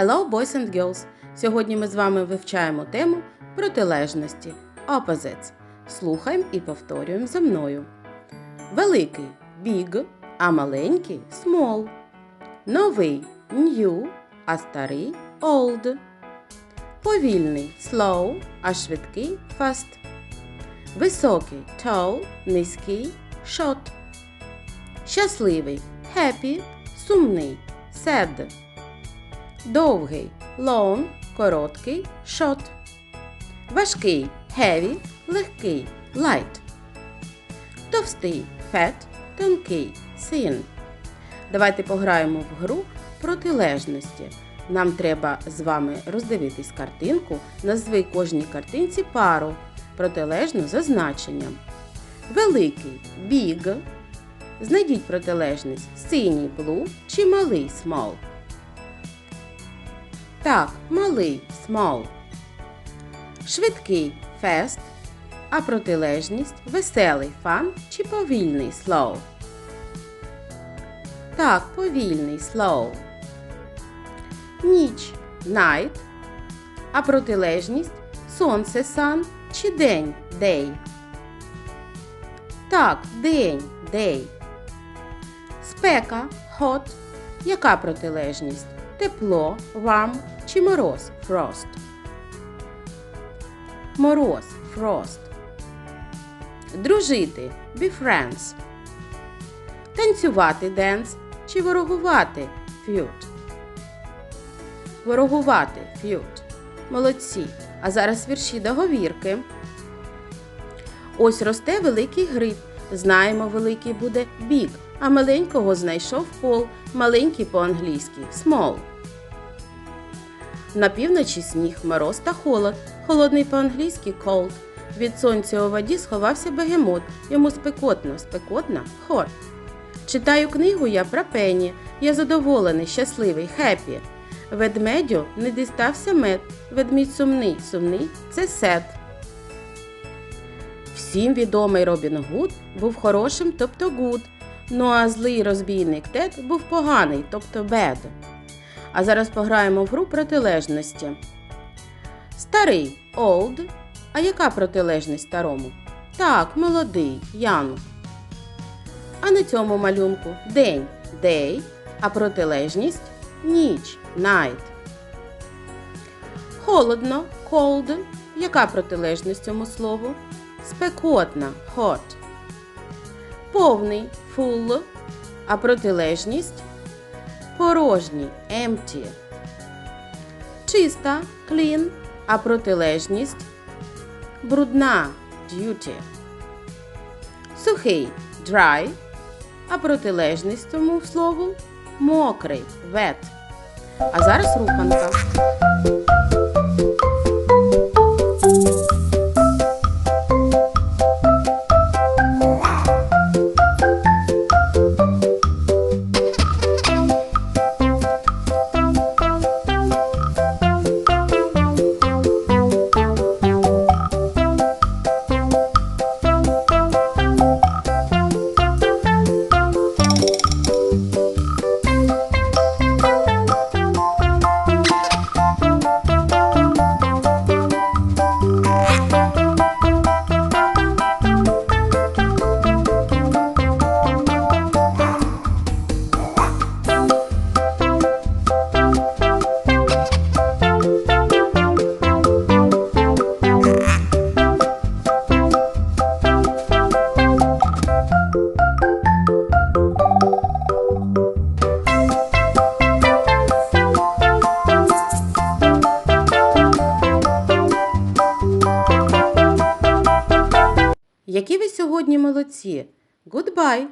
Hello, boys and girls! Сьогодні ми з вами вивчаємо тему протилежності opposites. Слухаємо і повторюємо за мною. Великий big, а маленький small. Новий new, а старий old. Повільний slow, а швидкий fast. Високий tall, низький short. Щасливий happy, сумний sad. Довгий long, короткий short. Важкий heavy, легкий light. Товстий fat, тонкий thin. Давайте пограємо в гру протилежності. Нам треба з вами роздивитись картинку, назви кожній картинці пару, протилежну за значенням. Великий big. Знайдіть протилежність синій blue чи малий small. Так, малий small. Швидкий fast, а протилежність веселий fun чи повільний slow. Так, повільний slow. Ніч night, а протилежність сонце sun чи день day. Так, день day. Спека hot. Яка протилежність? Тепло warm чи мороз frost. Мороз frost. Дружити be friends. Танцювати dance чи ворогувати feud. Ворогувати feud. Молодці. А зараз вірші договірки. Ось росте великий гриб. Знаємо, великий буде big, а маленького знайшов пол. Маленький по-англійськи small. На півночі сніг, мороз та холод. Холодний по-англійськи cold. Від сонця у воді сховався бегемот. Йому спекотно, спекотно hot. Читаю книгу я про пені. Я задоволений, щасливий, хеппі. Ведмедю не дістався мед. Ведмідь сумний, сумний це сет. Всім відомий Робін Гуд був хорошим, тобто гуд. Ну а злий розбійник Тед був поганий, тобто бед. А зараз пограємо в гру протилежності. Старий old. А яка протилежність старому? Так, молодий young. А на цьому малюнку день day, а протилежність ніч night. Холодно cold. Яка протилежність цьому слову? Спекотна hot. Повний full, а протилежність порожній empty. Чиста clean, а протилежність брудна duty. Сухий dry, а протилежність цьому слову мокрий wet. А зараз руханка. Які ви сьогодні молодці! Goodbye!